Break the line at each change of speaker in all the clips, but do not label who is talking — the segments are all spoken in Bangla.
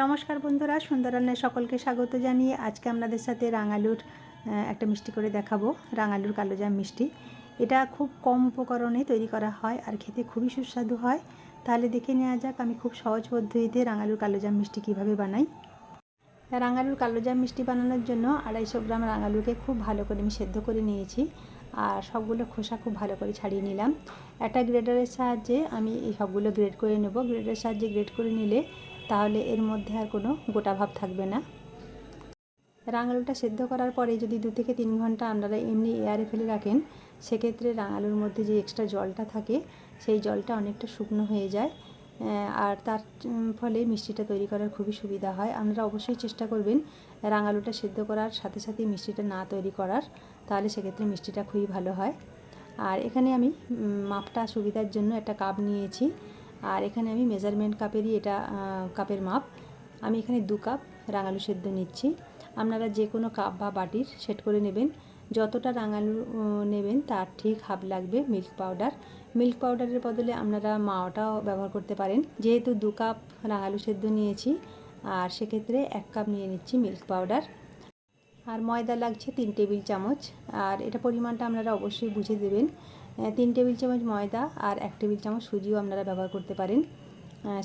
নমস্কার বন্ধুরা সুন্দর সকলকে স্বাগত জানিয়ে আজকে আপনাদের সাথে রাঙালুর একটা মিষ্টি করে দেখাবো, রাঙালুর কালোজাম মিষ্টি। এটা খুব কম উপকরণে তৈরি করা হয় আর খেতে খুবই সুস্বাদু হয়। তাহলে দেখে নেওয়া যাক আমি খুব সহজ পদ্ধতিতে রাঙালুর কালোজাম মিষ্টি কীভাবে বানাই। রাঙালুর কালোজাম মিষ্টি বানানোর জন্য আড়াইশো গ্রাম রাঙালুকে খুব ভালো করে আমি সেদ্ধ করে নিয়েছি আর সবগুলো খোসা খুব ভালো করে ছাড়িয়ে নিলাম। একটা গ্রেডারের সাহায্যে আমি এই সবগুলো গ্রেড করে নেব। গ্রেডারের সাহায্যে গ্রেড করে নিলে তাহলে এর মধ্যে আর কোনো গোটা ভাব থাকবে না। রাঙালুটা সেদ্ধ করার পরে যদি দু থেকে তিন ঘণ্টা আপনারা এমনি এয়ারে ফেলে রাখেন, সেক্ষেত্রে রাঙালুর মধ্যে যে এক্সট্রা জলটা থাকে, সেই জলটা অনেকটা শুকনো হয়ে যায়। আর তার ফলে মিষ্টিটা তৈরি করার খুবই সুবিধা হয়। আপনারা অবশ্যই চেষ্টা করবেন রাঙালুটা সেদ্ধ করার সাথে সাথে মিষ্টিটা না তৈরি করার, তাহলে সেক্ষেত্রে মিষ্টিটা খুবই ভালো হয়। আর এখানে আমি মাপটা সুবিধার জন্য একটা কাপ নিয়েছি। আর এখানে আমি মেজারমেন্ট কাপেরই এটা কাপের মাপ। আমি এখানে দু কাপ রাঙালু সেদ্ধ নিচ্ছি। আপনারা যে কোনো কাপ বা বাটির সেট করে নেবেন। যতটা রাঙালু নেবেন তার ঠিক হাফ লাগবে মিল্ক পাউডার মিল্ক পাউডারের বদলে আপনারা মাওয়াটাও ব্যবহার করতে পারেন। যেহেতু দু কাপ রাঙালু সেদ্ধ নিয়েছি, আর সেক্ষেত্রে এক কাপ নিয়ে নিচ্ছি মিল্ক পাউডার আর ময়দা লাগছে তিন টেবিল চামচ। আর এটা পরিমাণটা আপনারা অবশ্যই বুঝে দেবেন। তিন টেবিল চামচ ময়দা আর এক টেবিল চামচ সুজিও আপনারা ব্যবহার করতে পারেন।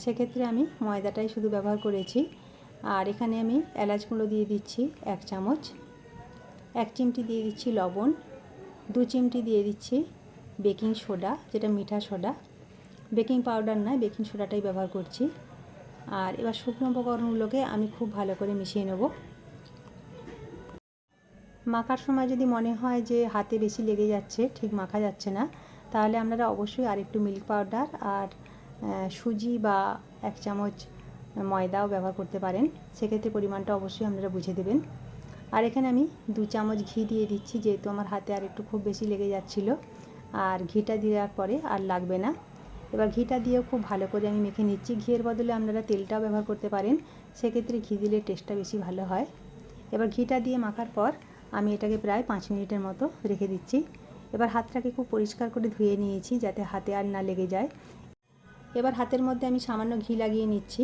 সেক্ষেত্রে আমি ময়দাটাই শুধু ব্যবহার করেছি। আর এখানে আমি এলাচ গুঁড়ো দিয়ে দিচ্ছি এক চামচ, এক চিমটি দিয়ে দিচ্ছি লবণ, দু চিমটি দিয়ে দিচ্ছি বেকিং সোডা, যেটা মিঠা সোডা। বেকিং পাউডার নয়, বেকিং সোডাটাই ব্যবহার করছি। আর এবার শুকনো উপকরণগুলোকে আমি খুব ভালো করে মিশিয়ে নেব। মাখার সময় যদি মনে হয় যে হাতে বেশি লেগে যাচ্ছে, ঠিক মাখা যাচ্ছে না, তাহলে আপনারা অবশ্যই আর একটু মিল্ক পাউডার আর সুজি বা এক চামচ ময়দাও ব্যবহার করতে পারেন। সেক্ষেত্রে পরিমাণটা অবশ্যই আপনারা বুঝে দেবেন। আর এখানে আমি দু চামচ ঘি দিয়ে দিচ্ছি, যেহেতু আমার হাতে আর একটু খুব বেশি লেগে যাচ্ছিল। আর ঘিটা দেওয়ার পরে আর লাগবে না। এবার ঘিটা দিয়েও খুব ভালো করে আমি মেখে নিচ্ছি। ঘিয়ের বদলে আপনারা তেলটাও ব্যবহার করতে পারেন। সেক্ষেত্রে ঘি দিলে টেস্টটা বেশি ভালো হয়। এবার ঘিটা দিয়ে মাখার পর আমি এটাকে প্রায় পাঁচ মিনিটের মতো রেখে দিচ্ছি। এবার হাতটাকে খুব পরিষ্কার করে ধুয়ে নিয়েছি যাতে হাতে আর না লেগে যায়। এবার হাতের মধ্যে আমি সামান্য ঘি লাগিয়ে নিচ্ছি।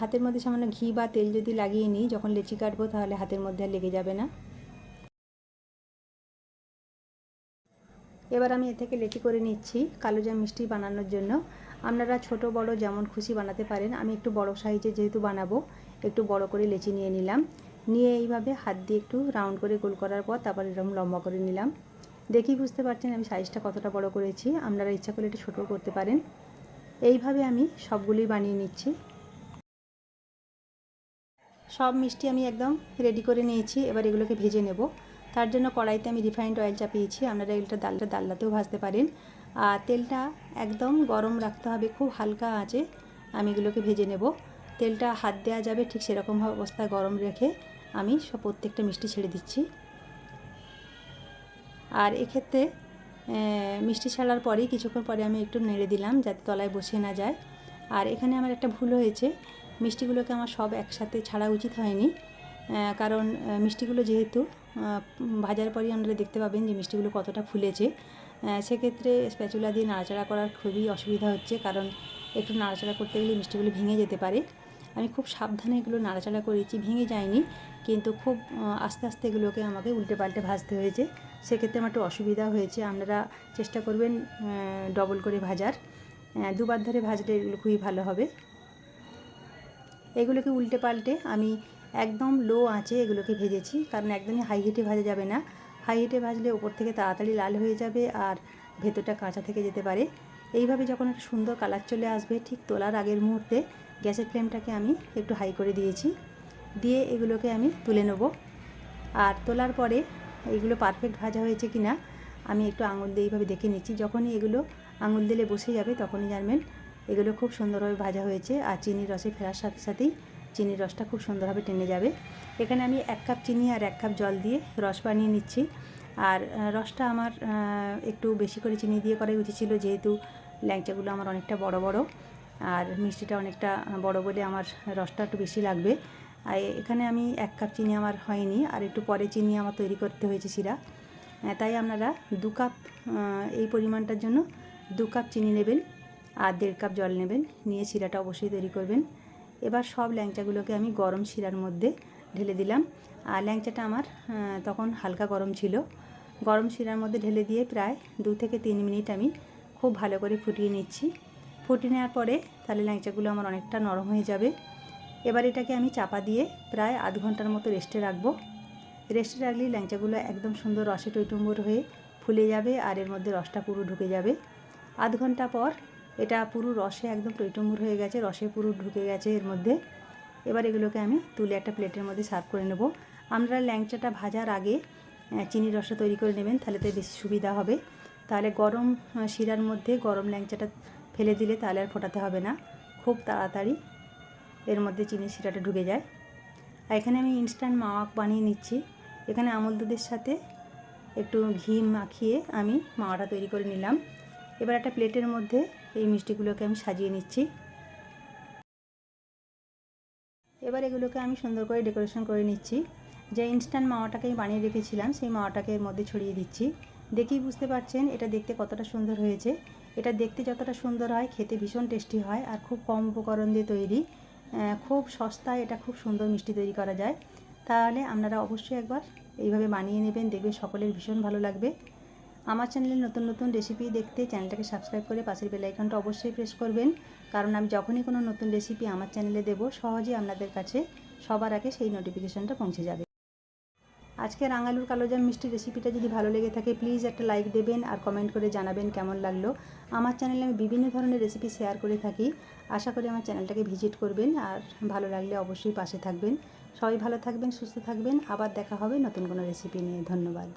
হাতের মধ্যে সামান্য ঘি বা তেল যদি লাগিয়ে নিই, যখন লেচি কাটবো তাহলে হাতের মধ্যে আর লেগে যাবে না। এবার আমি এ থেকে লেচি করে নিচ্ছি কালোজাম মিষ্টি বানানোর জন্য। আপনারা ছোট, বড় যেমন খুশি বানাতে পারেন। আমি একটু বড় সাইজে যেহেতু বানাবো, একটু বড় করে লেচি নিয়ে নিলাম। নিয়ে এইভাবে হাত দিয়ে একটু রাউন্ড করে গোল করার পর তারপর এরকম লম্বা করে নিলাম। দেখি বুঝতে পারছেন আমি সাইজটা কতটা বড় করেছি। আপনারা ইচ্ছা করলে একটু ছোটো করতে পারেন। এইভাবে আমি সবগুলোই বানিয়ে নিচ্ছি। সব মিষ্টি আমি একদম রেডি করে নিয়েছি। এবার এগুলোকে ভেজে নেব। তার জন্য কড়াইতে আমি রিফাইন্ড অয়েল চাপিয়েছি। আপনারা এগুলোটা ডালটা ডাল্লাতেও ভাজতে পারেন। আর তেলটা একদম গরম রাখতে হবে খুব হালকা আঁচে। আমি এগুলোকে ভেজে নেব। তেলটা হাত দেওয়া যাবে ঠিক সেরকম অবস্থায় গরম রেখে। আমি সব প্রত্যেকটা মিষ্টি ছেড়ে দিচ্ছি। আর এক্ষেত্রে মিষ্টি ছাড়ার পরেই, কিছুক্ষণ পরে আমি একটু নেড়ে দিলাম যাতে তলায় বসে না যায়। আর এখানে আমার একটা ভুল হয়েছে। মিষ্টিগুলোকে আমার সব একসাথে ছাড়া উচিত হয়নি। কারণ মিষ্টিগুলো যেহেতু ভাজার পরই আপনারা দেখতে পাবেন যে মিষ্টিগুলো কতটা ফুলেছে। সেক্ষেত্রে স্প্যাচুলা দিয়ে নাড়াচাড়া করার খুবই অসুবিধা হচ্ছে। কারণ, একটু নাড়াচাড়া করতে গেলে মিষ্টিগুলো ভেঙে যেতে পারে। আমি খুব সাবধানে এগুলো নাড়াচাড়া করেছি, ভেঙে যায়নি। কিন্তু খুব আস্তে আস্তে এগুলোকে আমাকে উল্টে পাল্টে ভাজতে হয়েছে। সেক্ষেত্রে আমার একটু অসুবিধা হয়েছে। আপনারা চেষ্টা করবেন ডবল করে ভাজার। দুবার ধরে ভাজলে এগুলো খুবই ভালো হবে। এগুলোকে উল্টে পাল্টে আমি একদম লো আঁচে এগুলোকে ভেজেছি। কারণ একদমই হাই হিটে ভাজা যাবে না। হাই হিটে ভাজলে ওপর থেকে তাড়াতাড়ি লাল হয়ে যাবে আর ভেতরটা কাঁচা থেকে যেতে পারে। এইভাবে যখন একটা সুন্দর কালার চলে আসবে, ঠিক তোলার আগের মুহূর্তে গ্যাসের ফ্লেমটাকে আমি একটু হাই করে দিয়েছি। দিয়ে এগুলোকে আমি তুলে নেব। আর তোলার পরে এগুলো পারফেক্ট ভাজা হয়েছে কি না আমি একটু আঙুল দিয়ে এইভাবে দেখে নিচ্ছি। যখনই এগুলো আঙুল দিলে বসে যাবে তখনই জানবেন এগুলো খুব সুন্দরভাবে ভাজা হয়েছে আর চিনির রসে ফেরার সাথে সাথেই চিনির রসটা খুব সুন্দরভাবে টেনে যাবে। এখানে আমি এক কাপ চিনি আর এক কাপ জল দিয়ে রস বানিয়ে নিচ্ছি। আর রসটা আমার একটু বেশি করে চিনি দিয়ে করাই উচিত ছিল যেহেতু ল্যাংচাগুলো আমার অনেকটা বড় বড়। আর মিষ্টিটা অনেকটা বড় বলে আমার রসটা একটু বেশি লাগবে। আর এখানে আমি এক কাপ চিনি আমার হয়নি, আর একটু পরে চিনি আমার তৈরি করতে হয়েছে শিরা। তাই আপনারা দু কাপ এই পরিমাণটার জন্য দু কাপ চিনি নেবেন আর দেড় কাপ জল নেবেন, নিয়ে শিরাটা অবশ্যই তৈরি করবেন। এবার সব ল্যাংচাগুলোকে আমি গরম শিরার মধ্যে ঢেলে দিলাম। আর ল্যাংচাটা আমার তখন হালকা গরম ছিল। গরম শিরার মধ্যে ঢেলে দিয়ে প্রায় দু থেকে তিন মিনিট আমি খুব ভালো করে ফুটিয়ে নিচ্ছি। ফুটিয়ে নেওয়ার পরে তাহলে ল্যাংচাগুলো আমার অনেকটা নরম হয়ে যাবে। এবার এটাকে আমি চাপা দিয়ে প্রায় আধ ঘণ্টার মতো রেস্টে রাখব। রেস্টে রাখলে ল্যাংচাগুলো একদম সুন্দর রসে টইটুম্বর হয়ে ফুলে যাবে আর এর মধ্যে রসটা পুরো ঢুকে যাবে। আধ ঘণ্টা পর এটা পুরো রসে একদম টইটুম্বর হয়ে গেছে, রসে পুরো ঢুকে গেছে এর মধ্যে। এবার এগুলোকে আমি তুলে একটা প্লেটের মধ্যে সার্ভ করে নেব। আমরা ল্যাংচাটা ভাজার আগে চিনির রসটা তৈরি করে নেবেন, তাহলে তো বেশি সুবিধা হবে। তাহলে গরম শিরার মধ্যে গরম ল্যাংচাটা ফেলে দিলে তাহলে আর ফোটাতে হবে না। খুব তাড়াতাড়ি এর মধ্যে চিনির শিরাটা ঢুকে যায়। আর এখানে আমি ইনস্ট্যান্ট মাওয়াক বানিয়ে নিচ্ছি। এখানে আমল দুধের সাথে একটু ঘি মাখিয়ে আমি মাওয়াটা তৈরি করে নিলাম। এবার একটা প্লেটের মধ্যে এই মিষ্টিগুলোকে আমি সাজিয়ে নিচ্ছি। এবার এগুলোকে আমি সুন্দর করে ডেকোরেশন করে নিচ্ছি। যে ইনস্ট্যান্ট মাওয়াটাকে আমি বানিয়ে রেখেছিলাম, সেই মাওয়াটাকে এর মধ্যে ছড়িয়ে দিচ্ছি। দেখেই বুঝতে পারছেন, এটা দেখতে কতটা সুন্দর হয়েছে। এটা দেখতে যতটা সুন্দর হয়, খেতে ভীষণ টেস্টি হয় আর খুব কম উপকরণ দিয়ে তৈরি। খুব সস্তায় এটা খুব সুন্দর মিষ্টি তৈরি করা যায়। তাহলে আপনারা অবশ্যই একবার এইভাবে বানিয়ে নেবেন দেখবে সকলের ভীষণ ভালো লাগবে। আমার চ্যানেলে নতুন নতুন রেসিপি দেখতে চ্যানেলটাকে সাবস্ক্রাইব করে পাশের বেল আইকনটা অবশ্যই প্রেস করবেন। কারণ আমি যখনই কোনো নতুন রেসিপি আমার চ্যানেলে দেবো, সহজেই আপনাদের কাছে সবার আগে সেই নোটিফিকেশনটা পৌঁছে যাবে। আজকে আঙালুর কালোজাম মিষ্টি রেসিপিটা যদি ভালো লেগে থাকে প্লিজ একটা লাইক দেবেন আর কমেন্ট করে জানাবেন কেমন লাগল। আমার চ্যানেলে আমি বিভিন্ন ধরনের রেসিপি শেয়ার করে থাকি। আশা করি আমার চ্যানেলটাকে ভিজিট করবেন আর ভালো লাগলে অবশ্যই পাশে থাকবেন। সবাই ভালো থাকবেন, সুস্থ থাকবেন। আবার দেখা হবে নতুন কোনো রেসিপি নিয়ে। ধন্যবাদ।